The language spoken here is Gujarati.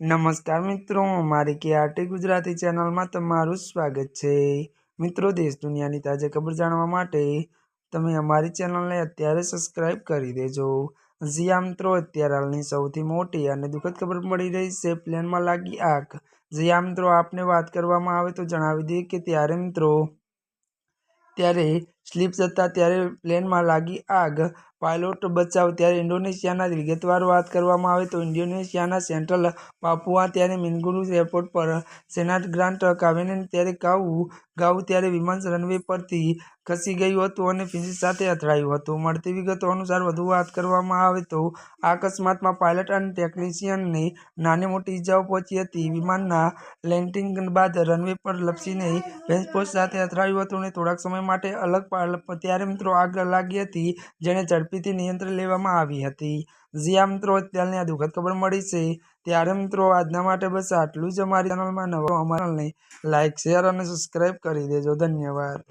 નમસ્કાર મિત્રો, મારી કે આટી ગુજરાતી ચેનલમાં તમારું સ્વાગત છે. મિત્રો, દેશ દુનિયાની તાજા ખબર જાણવા માટે તમે અમારી ચેનલને અત્યારે સબસ્ક્રાઇબ કરી દેજો. જીયા મિત્રો, અત્યારે હાલની સૌથી મોટી અને દુઃખદ ખબર મળી રહી છે પ્લેનમાં લાગી આગ. જીયા મિત્રો, આપને વાત કરવામાં આવે તો જણાવી દઈએ કે ત્યારે મિત્રો, ત્યારે સ્લીપ જતા ત્યારે પ્લેનમાં લાગી આગ. પાયલોટ બચાવ, ત્યારે ઇન્ડોનેશિયાના વિગતવાર વાત કરવામાં આવે તો ઇન્ડોનેશિયાના સેન્ટ્રલ પાપુઆ, ત્યારે મિનગુરુ એરપોર્ટ પર સેનાટ ગ્રાન્ટ કાવેને ત્યારે ગાવું ગાવું ત્યારે વિમાન રનવે પરથી ખસી ગયું હતું અને ફિન્ચ સાથે અથડાયું હતું. મળતી વિગતો અનુસાર વધુ વાત કરવામાં આવે તો આ અકસ્માતમાં પાયલટ અને ટેકનિશિયનને નાની મોટી ઇજાઓ પહોંચી હતી. વિમાનના લેન્ડિંગ બાદ રનવે પર લપસીને ફ્રેન્ચ સાથે અથડાયું હતું અને થોડાક સમય માટે અલગ ત્યારે મિત્રો આગ લાગી હતી જેને ઝડપીથી નિયંત્રણ લેવામાં આવી હતી. જ્યાં મિત્રો, અત્યારની આ દુઃખદ ખબર મળી છે. ત્યારે મિત્રો, આજના માટે બસ આટલું જ અમારી ચેનલમાં નવો અમારા ચેનલને લાઇક શેર અને સબસ્ક્રાઈબ કરી દેજો. ધન્યવાદ.